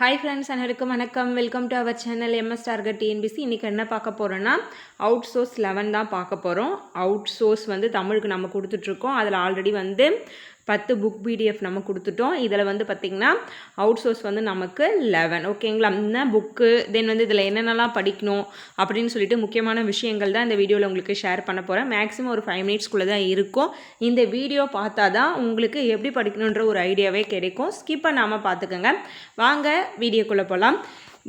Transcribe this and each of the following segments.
Hi friends அனைவருக்கும் வணக்கம். Welcome to our channel MS target TNPSC இன்றைக்கி என்ன பார்க்க போகிறோன்னா அவுட் சோர்ஸ் லெவன் தான் பார்க்க போகிறோம் அவுட் சோர்ஸ் வந்து தமிழுக்கு நம்ம கொடுத்துட்ருக்கோம் அதில் ஆல்ரெடி வந்து பத்து புக் பிடிஎஃப் நம்ம கொடுத்துட்டோம். இதில் வந்து பார்த்திங்கன்னா அவுட் சோர்ஸ் வந்து நமக்கு லெவன் ஓகேங்களா இந்த புக்கு தென் வந்து இதில் என்னென்னலாம் படிக்கணும் அப்படின்னு சொல்லிட்டு முக்கியமான விஷயங்கள் தான் இந்த வீடியோவில் உங்களுக்கு ஷேர் பண்ண போகிறேன் மேக்ஸிமம் ஒரு ஃபைவ் மினிட்ஸ்க்குள்ளே தான் இருக்கும். இந்த வீடியோ பார்த்தா தான் உங்களுக்கு எப்படி படிக்கணுன்ற ஒரு ஐடியாவே கிடைக்கும். ஸ்கிப் பண்ணாமல் பார்த்துக்கோங்க. வாங்க வீடியோக்குள்ளே போகலாம்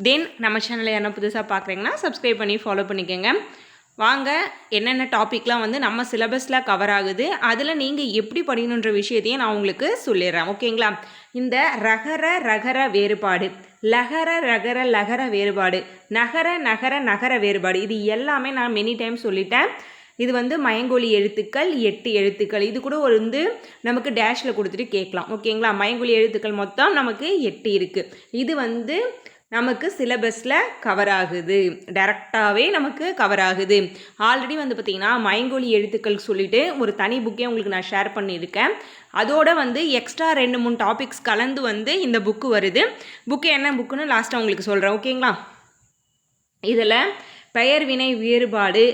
தென் நம்ம சேனலை யாரா புதுசாக பார்க்குறீங்கன்னா சப்ஸ்கிரைப் பண்ணி ஃபாலோ பண்ணிக்கோங்க. வாங்க என்னென்ன டாப்பிக்லாம் வந்து நம்ம சிலபஸில் கவர் ஆகுது அதில் நீங்கள் எப்படி படிக்கணுன்ற விஷயத்தையும் நான் உங்களுக்கு சொல்லிடுறேன் ஓகேங்களா? இந்த ரகர ரகர வேறுபாடு லகர ரகர லகர வேறுபாடு நகர நகர நகர வேறுபாடு இது எல்லாமே நான் மெனி டைம் சொல்லிட்டேன். இது வந்து மயங்கொலி எழுத்துக்கள் எட்டு எழுத்துக்கள் இது கூட ஒரு வந்து நமக்கு டேஷில் கொடுத்துட்டு கேட்கலாம் ஓகேங்களா? மயங்கொலி எழுத்துக்கள் மொத்தம் நமக்கு எட்டு இருக்குது இது வந்து நமக்கு சிலபஸில் கவர் ஆகுது. டேரெக்டாகவே நமக்கு கவர் ஆகுது. ஆல்ரெடி வந்து பார்த்திங்கன்னா மயங்கொழி எழுத்துக்கள் சொல்லிட்டு ஒரு தனி புக்கே உங்களுக்கு நான் ஷேர் பண்ணியிருக்கேன். அதோட வந்து எக்ஸ்ட்ரா ரெண்டு மூணு டாபிக்ஸ் கலந்து வந்து இந்த புக்கு வருது. புக்கு என்ன புக்குன்னு லாஸ்ட்டாக உங்களுக்கு சொல்கிறேன் ஓகேங்களா இதில் பெயர் வினை வேறுபாடு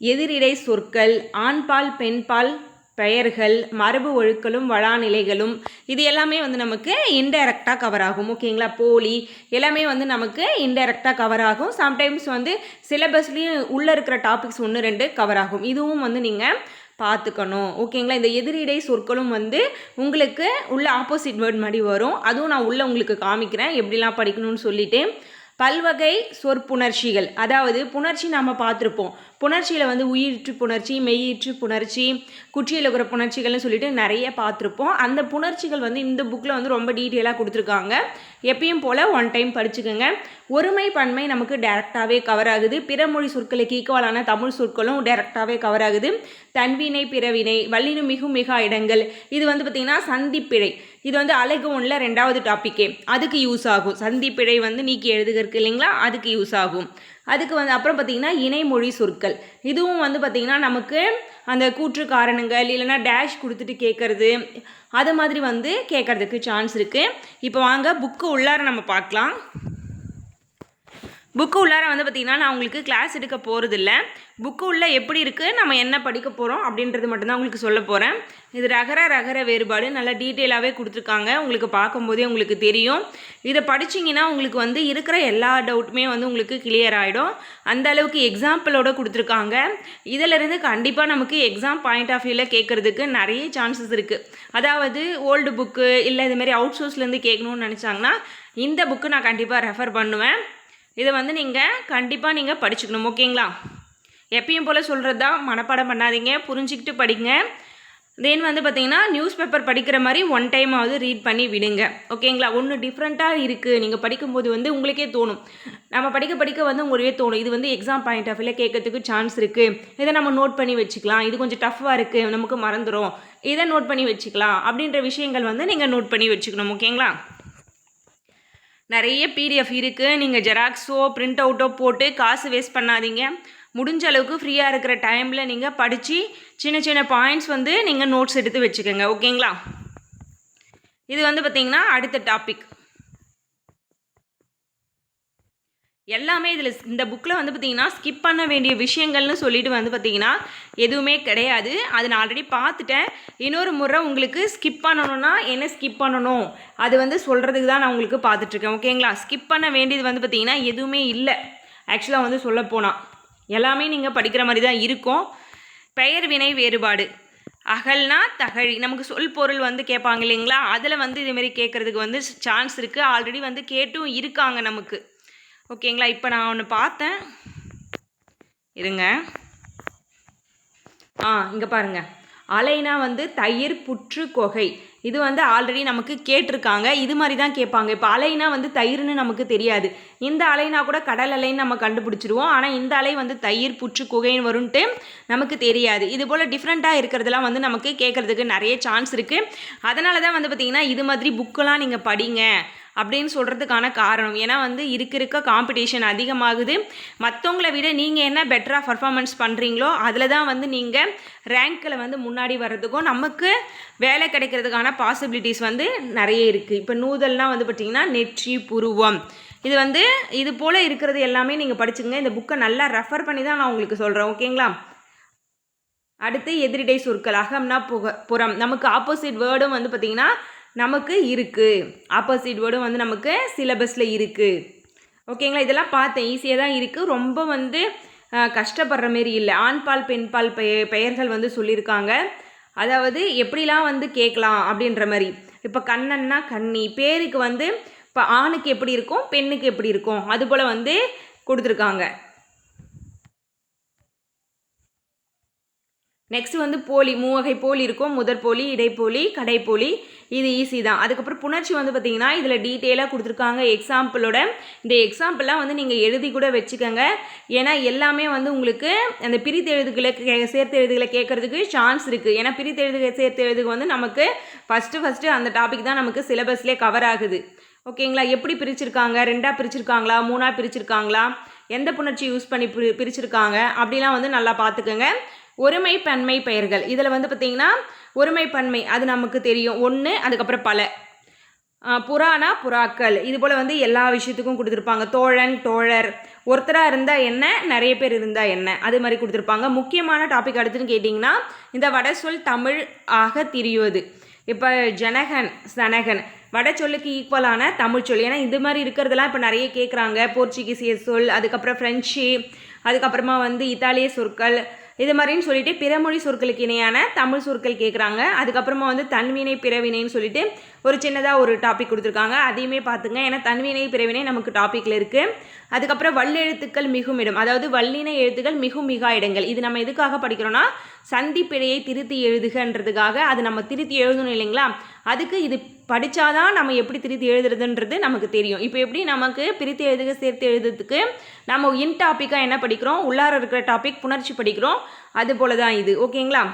எதிரிடை சொற்கள் ஆண்பால் பெண்பால் பெயர்கள் மரபு ஒழுக்களும் வளாநிலைகளும் இது எல்லாமே வந்து நமக்கு இன்டைரக்டாக கவர் ஆகும். ஓகேங்களா? போலி எல்லாமே வந்து நமக்கு இன்டைரக்டாக கவர் ஆகும். சம்டைம்ஸ் வந்து சிலபஸ்லேயும் உள்ளே இருக்கிற டாபிக்ஸ் ஒன்று ரெண்டு கவர் ஆகும். இதுவும் வந்து நீங்கள் பார்த்துக்கணும். ஓகேங்களா? இந்த எதிரிடை சொற்களும் வந்து உங்களுக்கு உள்ள ஆப்போசிட் வேர்ட் மாதிரி வரும். அதுவும் நான் உள்ளே உங்களுக்கு காமிக்கிறேன். எப்படிலாம் படிக்கணும்னு சொல்லிட்டு பல்வகை சொற்புணர்ச்சிகள். அதாவது புணர்ச்சி நாம் பார்த்துருப்போம். புணர்ச்சியில் வந்து உயிர்ற்று புணர்ச்சி மெய்யிற்று புணர்ச்சி குற்றியில் இருக்கிற புணர்ச்சிகள்னு சொல்லிட்டு நிறைய பார்த்துருப்போம். அந்த புணர்ச்சிகள் வந்து இந்த புக்கில் வந்து ரொம்ப டீட்டெயிலாக கொடுத்துருக்காங்க. எப்பயும் போல் ஒன் டைம் படிச்சுக்கோங்க. ஒருமை பன்மை நமக்கு டேரெக்டாகவே கவர் ஆகுது. பிறமொழி சொற்களுக்கு ஈக்குவலான தமிழ் சொற்களும் டேரெக்டாகவே கவர் ஆகுது. தன்வினை பிறவினை வல்லினு மிகு மிகா இடங்கள். இது வந்து பார்த்திங்கன்னா சந்திப்பிழை. இது வந்து அழகு ஒன்றில் ரெண்டாவது டாப்பிக்கே அதுக்கு யூஸ் ஆகும். சந்திப்பிழை வந்து நீக்கி எழுதுகிறதுக்கு இல்லைங்களா? அதுக்கு யூஸ் ஆகும். அதுக்கு வந்து அப்புறம் பார்த்திங்கன்னா இணைமொழி சொற்கள். இதுவும் வந்து பார்த்திங்கன்னா நமக்கு அந்த கூற்று காரணங்கள் இல்லைன்னா டேஷ் கொடுத்துட்டு கேட்குறது அது மாதிரி வந்து கேட்குறதுக்கு சான்ஸ் இருக்குது இப்போ வாங்க புக்கு உள்ளார நம்ம பார்க்கலாம். புக்கு உள்ளார வந்து பார்த்திங்கன்னா நான் உங்களுக்கு கிளாஸ் எடுக்க போகிறதில்ல புக்கு உள்ளே எப்படி இருக்குது நம்ம என்ன படிக்க போகிறோம் அப்படின்றது மட்டும்தான் உங்களுக்கு சொல்ல போகிறேன் இது ரகர ரகர வேறுபாடு நல்லா டீட்டெயிலாகவே கொடுத்துருக்காங்க. உங்களுக்கு பார்க்கும்போதே உங்களுக்கு தெரியும். இதை படிச்சிங்கன்னா உங்களுக்கு வந்து இருக்கிற எல்லா டவுட்டுமே வந்து உங்களுக்கு கிளியர் ஆகிடும் அந்த அளவுக்கு எக்ஸாம்பிளோட கொடுத்துருக்காங்க. இதிலிருந்து கண்டிப்பாக நமக்கு எக்ஸாம் பாயிண்ட் ஆஃப் வியூவில் கேட்குறதுக்கு நிறைய சான்சஸ் இருக்குது அதாவது ஓல்டு புக்கு இல்லை இதுமாரி அவுட் சோர்ஸ்லேருந்து கேட்கணும்னு நினச்சாங்கன்னா இந்த புக்கு நான் கண்டிப்பாக ரெஃபர் பண்ணுவேன். இதை வந்து நீங்கள் கண்டிப்பாக நீங்கள் படிச்சுக்கணும் ஓகேங்களா? எப்பயும் போல் சொல்கிறது தான் மனப்பாடம் பண்ணாதீங்க புரிஞ்சுக்கிட்டு படிங்க. தென் வந்து பார்த்தீங்கன்னா நியூஸ் பேப்பர் படிக்கிற மாதிரி ஒன் டைமாவது ரீட் பண்ணி விடுங்க ஓகேங்களா? ஒன்று டிஃப்ரெண்ட்டாக இருக்குது நீங்கள் படிக்கும்போது வந்து உங்களுக்கே தோணும். நம்ம படிக்க படிக்க வந்து உங்களுக்கே தோணும். இது வந்து எக்ஸாம் பாயிண்ட் ஆஃப் வியூவில் கேட்கறதுக்கு சான்ஸ் இருக்குது இதை நம்ம நோட் பண்ணி வச்சுக்கலாம். இது கொஞ்சம் டஃப்பாக இருக்குது நமக்கு மறந்துடும் இதை நோட் பண்ணி வச்சுக்கலாம். அப்படின்ற விஷயங்கள் வந்து நீங்கள் நோட் பண்ணி வச்சுக்கணும் ஓகேங்களா? நிறைய பிடிஎஃப் இருக்குது நீங்கள் ஜெராக்ஸோ பிரிண்ட் அவுட்டோ போட்டு காசு வேஸ்ட் பண்ணாதீங்க. முடிஞ்ச அளவுக்கு ஃப்ரீயாக இருக்கிற டைமில் நீங்கள் படித்து சின்ன சின்ன பாயிண்ட்ஸ் வந்து நீங்கள் நோட்ஸ் எடுத்து வச்சுக்கோங்க. ஓகேங்களா இது வந்து பார்த்திங்கன்னா அடுத்த டாபிக் எல்லாமே இதில் இந்த புக்கில் வந்து பார்த்திங்கன்னா ஸ்கிப் பண்ண வேண்டிய விஷயங்கள்னு சொல்லிட்டு வந்து பார்த்திங்கன்னா எதுவுமே கிடையாது. அது நான் ஆல்ரெடி பார்த்துட்டேன். இன்னொரு முறை உங்களுக்கு ஸ்கிப் பண்ணணும்னா என்ன ஸ்கிப் பண்ணணும்? அது வந்து சொல்கிறதுக்கு தான் நான் உங்களுக்கு பார்த்துட்ருக்கேன். ஓகேங்களா ஸ்கிப் பண்ண வேண்டியது வந்து பார்த்திங்கன்னா எதுவுமே இல்லை. ஆக்சுவலாக வந்து சொல்லப்போனால் எல்லாமே நீங்கள் படிக்கிற மாதிரி தான் இருக்கும். பெயர் வினை வேறுபாடு. அகல்னா தகழி. நமக்கு சொல் பொருள் வந்து கேட்பாங்க இல்லைங்களா? அதில் வந்து இதுமாரி கேட்குறதுக்கு வந்து சான்ஸ் இருக்குது ஆல்ரெடி வந்து கேட்டும் இருக்காங்க நமக்கு. ஓகேங்களா? இப்போ நான் ஒன்று பார்த்தேன். இருங்க. ஆ இங்கே பாருங்கள் அலைனா வந்து தயிர் புற்று கொகை. இது வந்து ஆல்ரெடி நமக்கு கேட்டிருக்காங்க. இது மாதிரி தான் கேட்பாங்க. இப்போ அலைனா வந்து தயிர்னு நமக்கு தெரியாது. இந்த அலைனா கூட கடல் அலைன்னு நம்ம கண்டுபிடிச்சிருவோம். ஆனால் இந்த அலை வந்து தயிர் புற்று குகைன்னு வரும்ன்ட்டு நமக்கு தெரியாது. இது போல் டிஃப்ரெண்ட்டாக இருக்கிறதுலாம் வந்து நமக்கு கேட்குறதுக்கு நிறைய சான்ஸ் இருக்குது அதனால தான் வந்து பார்த்திங்கன்னா இது மாதிரி புக்கெல்லாம் நீங்கள் படிங்க. அப்படின்னு சொல்கிறதுக்கான காரணம். ஏன்னா வந்து இருக்க இருக்க காம்படிஷன் அதிகமாகுது. மற்றவங்கள விட நீங்கள் என்ன பெட்டராக பர்ஃபார்மன்ஸ் பண்ணுறீங்களோ அதில் தான் வந்து நீங்கள் ரேங்க்கில் வந்து முன்னாடி வர்றதுக்கும் நமக்கு வேலை கிடைக்கிறதுக்கான பாசிபிலிட்டிஸ் வந்து நிறைய இருக்குது இப்போ நூதல்னால் வந்து பார்த்திங்கன்னா நெற்றி புருவம். இது வந்து இது போல் இருக்கிறது எல்லாமே நீங்கள் படிச்சுங்க இந்த புக்கை நல்லா ரெஃபர் பண்ணி தான் நான் உங்களுக்கு சொல்கிறேன் ஓகேங்களா அடுத்து எதிரிடை சொற்கள். அகம்னா புக புறம். நமக்கு ஆப்போசிட் வேர்டும் வந்து பார்த்திங்கன்னா நமக்கு இருக்குது ஆப்போசிட் வேர்டும் வந்து நமக்கு சிலபஸில் இருக்குது ஓகேங்களா இதெல்லாம் பார்த்தேன். ஈஸியாக தான் இருக்குது ரொம்ப வந்து கஷ்டப்படுற மாரி இல்லை. ஆண்பால் பெண்பால் பெய பெயர்கள் வந்து சொல்லியிருக்காங்க அதாவது எப்படிலாம் வந்து கேட்கலாம் அப்படின்ற மாதிரி இப்போ கண்ணன்னா கண்ணி. பேருக்கு வந்து இப்போ ஆணுக்கு எப்படி இருக்கும்? பெண்ணுக்கு எப்படி இருக்கும்? அதுபோல் வந்து கொடுத்துருக்காங்க. நெக்ஸ்ட் வந்து போலி மூவகை போலி இருக்கும். முதற் போலி இடைப்போலி கடைப்போலி. இது ஈஸி தான். அதுக்கப்புறம் புணர்ச்சி வந்து பார்த்திங்கன்னா இதில் டீட்டெயிலாக கொடுத்துருக்காங்க. எக்ஸாம்பிளோட இந்த எக்ஸாம்பிள்லாம் வந்து நீங்கள் எழுதி கூட வச்சுக்கோங்க. ஏன்னா எல்லாமே வந்து உங்களுக்கு அந்த பிரித்து எழுதுகளை கே சேர்த்து எழுதுகளை கேட்குறதுக்கு சான்ஸ் இருக்குது ஏன்னா பிரித்து எழுதுக சேர்த்து எழுதுக வந்து நமக்கு ஃபஸ்ட்டு ஃபஸ்ட்டு அந்த டாபிக் தான் நமக்கு சிலபஸ்லேயே கவர் ஆகுது. ஓகேங்களா எப்படி பிரிச்சிருக்காங்க? ரெண்டாக பிரிச்சிருக்காங்களா? மூணாக பிரிச்சிருக்காங்களா? எந்த புணர்ச்சி யூஸ் பண்ணி பிரி பிரிச்சிருக்காங்க? அப்படிலாம் வந்து நல்லா பார்த்துக்கோங்க ஒருமை பன்மை பெயர்கள். இதில் வந்து பார்த்திங்கன்னா ஒருமை பன்மை அது நமக்கு தெரியும். ஒன்று அதுக்கப்புறம் பல. புறானா புறாக்கள். இது போல் வந்து எல்லா விஷயத்துக்கும் கொடுத்துருப்பாங்க. தோழன் தோழர். ஒருத்தராக இருந்தால் என்ன நிறைய பேர் இருந்தால் என்ன. அது மாதிரி கொடுத்துருப்பாங்க. முக்கியமான டாபிக் அடுத்துன்னு கேட்டிங்கன்னா இந்த வட சொல் தமிழ் ஆக திரியுவது இப்போ ஜனகன் சனகன். வட சொல்லுக்கு ஈக்குவலான தமிழ் சொல். ஏன்னா இது மாதிரி இருக்கிறதெல்லாம் இப்போ நிறைய கேட்குறாங்க போர்ச்சுகீசிய சொல் அதுக்கப்புறம் ஃப்ரெஞ்சு அதுக்கப்புறமா வந்து இத்தாலிய சொற்கள் இது மாதிரின்னு சொல்லிட்டு பிறமொழி சொற்களுக்கு இணையான தமிழ் சொற்கள் கேட்குறாங்க அதுக்கப்புறமா வந்து தன்வினை பிறவினைன்னு சொல்லிட்டு ஒரு சின்னதாக ஒரு டாபிக் கொடுத்துருக்காங்க. அதையுமே பார்த்துங்க. ஏன்னா தன்வினை பிறவினை நமக்கு டாப்பிக்கில் இருக்குது அதுக்கப்புறம் வல்லெழுத்துக்கள் மிகும் இடம். அதாவது வல்லின எழுத்துக்கள் மிகும் மிகா இடங்கள். இது நம்ம எதுக்காக படிக்கிறோம்னா சந்தி பிழையை திருத்தி எழுதுகன்றதுக்காக. அது நம்ம திருத்தி எழுதணும் இல்லைங்களா? அதுக்கு இது படித்தாதான் நம்ம எப்படி திருத்தி எழுதுறதுன்றது நமக்கு தெரியும். இப்போ எப்படி நமக்கு பிரித்து எழுதுக சேர்த்து எழுதுறதுக்கு நம்ம இன் டாப்பிக்காக என்ன படிக்கிறோம்? உள்ளார இருக்கிற டாபிக் புணர்ச்சி படிக்கிறோம். அது போல தான் இது. ஓகேங்களா?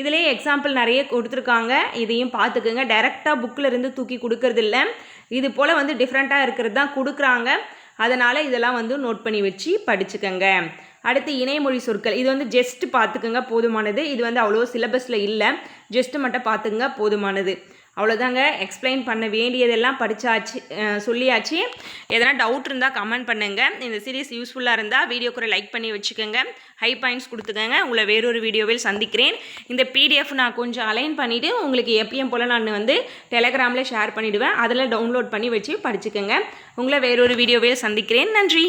இதிலே எக்ஸாம்பிள் நிறைய கொடுத்துருக்காங்க. இதையும் பார்த்துக்குங்க. டைரெக்டாக புக்கில் இருந்து தூக்கி கொடுக்கறது இல்லை இது போல் வந்து டிஃப்ரெண்ட்டாக இருக்கிறது தான் கொடுக்குறாங்க. அதனால் இதெல்லாம் வந்து நோட் பண்ணி வச்சு படிச்சுக்கோங்க. அடுத்து இணைமொழி சொற்கள். இது வந்து ஜஸ்ட் பார்த்துக்குங்க. போதுமானது. இது வந்து அவ்வளோ சிலபஸில் இல்லை. ஜெஸ்ட்டு மட்டும் பார்த்துக்குங்க. போதுமானது. அவ்வளோதாங்க எக்ஸ்பிளைன் பண்ண வேண்டியதெல்லாம் படித்தாச்சு சொல்லியாச்சு. எதனா டவுட் இருந்தால் கமெண்ட் பண்ணுங்கள் இந்த சீரீஸ் யூஸ்ஃபுல்லாக இருந்தால் வீடியோ கூட லைக் பண்ணி வச்சுக்கோங்க. ஹை பாயிண்ட்ஸ் கொடுத்துக்கோங்க. உங்களை வேறொரு வீடியோவில் சந்திக்கிறேன். இந்த பிடிஎஃப் நான் கொஞ்சம் அலைன் பண்ணிவிட்டு உங்களுக்கு எப்பயும் போல் நான் வந்து டெலகிராமில் ஷேர் பண்ணிவிடுவேன் அதில் டவுன்லோட் பண்ணி வச்சு படிச்சுக்கோங்க. உங்களை வேறொரு வீடியோவில் சந்திக்கிறேன். நன்றி.